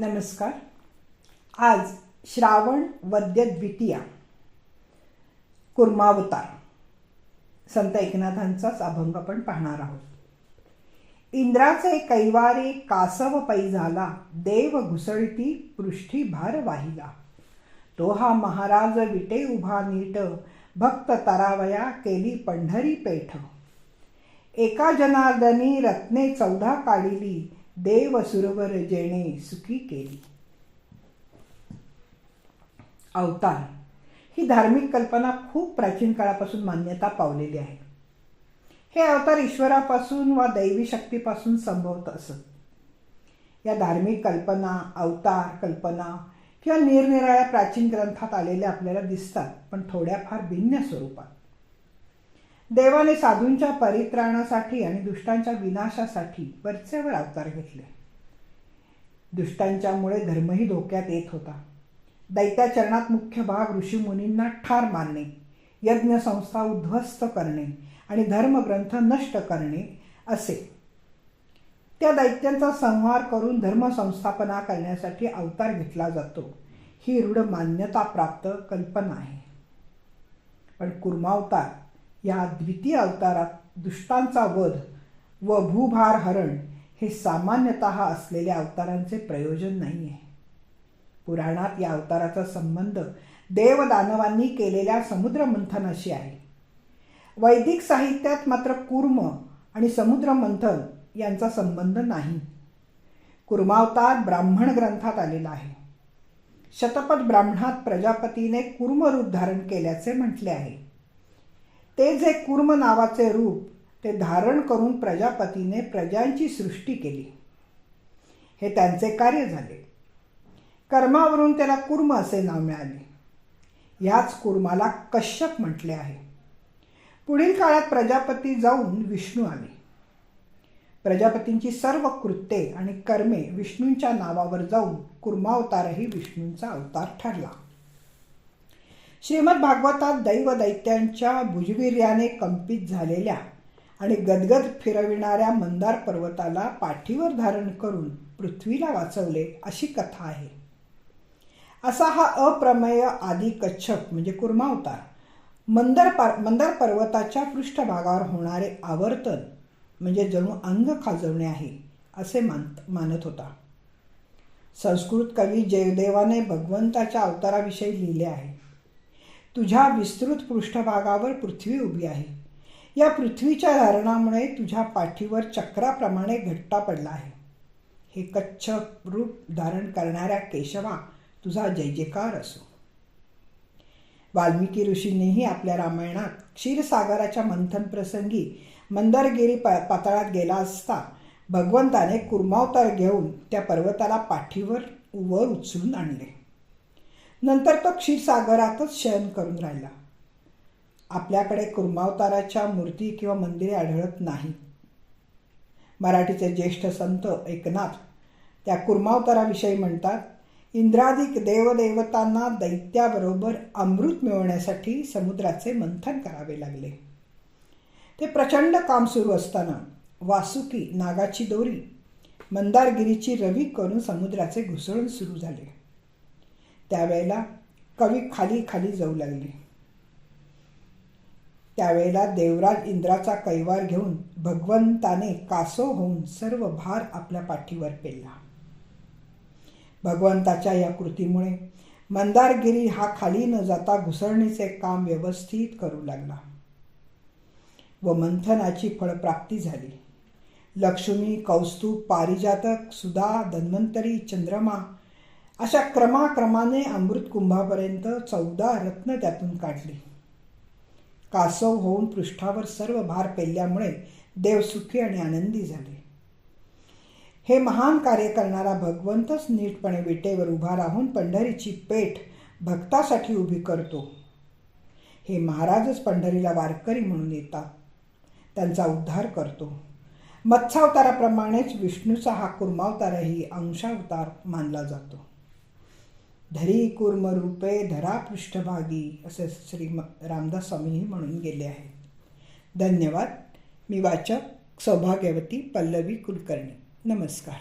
नमस्कार. आज श्रावण वद्य द्वितीया. कुर्मावतार. संत एकनाथांचाच अभंग आपण पाहणार आहोत. इंद्राचे कैवारे कासव पै झाला देव घुसळती पृष्ठी भार वाहिला. तो हा महाराज विटे उभा नीट भक्त तरावया केली पंढरी पेठ. एका जनार्दनी रत्ने चौदा काढिली देव सुरवर जेणे सुखी केली. अवतार. ही धार्मिक कल्पना खूप प्राचीन काळापासून मान्यता पावलेली आहे. हे अवतार ईश्वरापासून वा दैवी शक्तीपासून संभवत असत. या धार्मिक कल्पना अवतार कल्पना किंवा निरनिराळ्या प्राचीन ग्रंथात आलेल्या आपल्याला दिसतात पण थोड्याफार भिन्न स्वरूपात. देवाने साधूंच्या परित्राणासाठी आणि दुष्टांच्या विनाशासाठी वरचेवर अवतार घेतले. दुष्टांच्यामुळे धर्मही धोक्यात येत होता. दैत्याचरणात मुख्य भाग ऋषीमुनींना ठार मारणे यज्ञसंस्था उद्ध्वस्त करणे आणि धर्मग्रंथ नष्ट करणे असे. त्या दैत्यांचा संहार करून धर्मसंस्थापना करण्यासाठी अवतार घेतला जातो. ही रूढ मान्यता प्राप्त कल्पना आहे. पण कुर्मावतार या द्वितीय अवतारात दुष्टांचा वध व भूभार हरण हे सामान्यतः असलेल्या अवतारांचे प्रयोजन नाही आहे पुराणात या अवताराचा संबंध देवदानवांनी केलेल्या समुद्रमंथनाशी आहे. वैदिक साहित्यात मात्र कुर्म आणि समुद्रमंथन यांचा संबंध नाही. कुर्मावतार ब्राह्मण ग्रंथात आलेला आहे. शतपथ ब्राह्मणात प्रजापतीने कुर्मरूप धारण केल्याचे म्हटले आहे. ते जे कुर्म नावाचे रूप ते धारण करून प्रजापतीने प्रजांची सृष्टी केली. हे त्यांचे कार्य झाले. कर्मावरून त्याला कुर्म असे नाव मिळाले. ह्याच कुर्माला कश्यप म्हटले आहे. पुढील काळात प्रजापती जाऊन विष्णू आले. प्रजापतींची सर्व कृत्ये आणि कर्मे विष्णूंच्या नावावर जाऊन कुर्मावतारही विष्णूंचा अवतार ठरला. श्रीमद भागवतात दैव दैत्यांच्या भुजवीर्याने कंपित झालेल्या आणि गदगद फिरविणाऱ्या मंदार पर्वताला पाठीवर धारण करून पृथ्वीला वाचवले अशी कथा आहे. असा हा अप्रमेय आदी कच्छप म्हणजे कुर्मावतार मंदर पार मंदार पर्वताच्या पृष्ठभागावर होणारे आवर्तन म्हणजे जणू अंग खाजवणे आहे असे मानत मानत होता. संस्कृत कवी जयदेवाने भगवंताच्या अवताराविषयी लिहिले आहे. तुझ्या विस्तृत पृष्ठभागावर पृथ्वी उभी आहे. या पृथ्वीच्या धारणामुळे तुझ्या पाठीवर चक्राप्रमाणे घट्टा पडला आहे. हे कच्छ रूप धारण करणाऱ्या केशवा तुझा जय जयकार असो. वाल्मिकी ऋषींनीही आपल्या रामायणात क्षीरसागराच्या मंथन प्रसंगी मंदरगिरी प पातळात गेला असता भगवंताने कुर्मावतार घेऊन त्या पर्वताला पाठीवर वर उचलून आणले. नंतर तो क्षीरसागरातच शयन करून राहिला. आपल्याकडे कुर्मावताराच्या मूर्ती किंवा मंदिरे आढळत नाही. मराठीचे ज्येष्ठ संत एकनाथ त्या कुर्मावताराविषयी म्हणतात इंद्रादिक देवदेवतांना दैत्याबरोबर अमृत मिळवण्यासाठी समुद्राचे मंथन करावे लागले. ते प्रचंड काम सुरू असताना वासुकी नागाची दोरी मंदारगिरीची रवी करून समुद्राचे घुसळून सुरू झाले. त्यावेळेला कवी खाली खाली जाऊ लागले. त्यावेळेला देवराज इंद्राचा कैवार घेऊन भगवंताने कासो होऊन सर्व भार आपल्या पाठीवर पेलला. भगवंताच्या या कृतीमुळे मंदारगिरी हा खाली न जाता घुसळणीचे काम व्यवस्थित करू लागला. व मंथनाची फळप्राप्ती झाली. लक्ष्मी कौस्तुभ पारिजातक सुधा धन्वंतरी चंद्रमा अशा क्रमाक्रमाने अमृत कुंभापर्यंत चौदा रत्न त्यातून काढली. कासव होऊन पृष्ठावर सर्व भार पेलल्यामुळे देव सुखी आणि आनंदी झाले. हे महान कार्य करणारा भगवंतच नीटपणे विटेवर उभा राहून पंढरीची पेठ भक्तासाठी उभी करतो. हे महाराजच पंढरीला वारकरी म्हणून येतात. त्यांचा उद्धार करतो. मत्स्यावताराप्रमाणेच विष्णूचा हा कुर्मावतारही अंशावतार मानला जातो. धरी कुर्म रूपे धरा पृष्ठभागी असे श्री रामदास स्वामीही म्हणून गेले आहेत धन्यवाद. मी वाचक सौभाग्यवती पल्लवी कुलकर्णी. नमस्कार.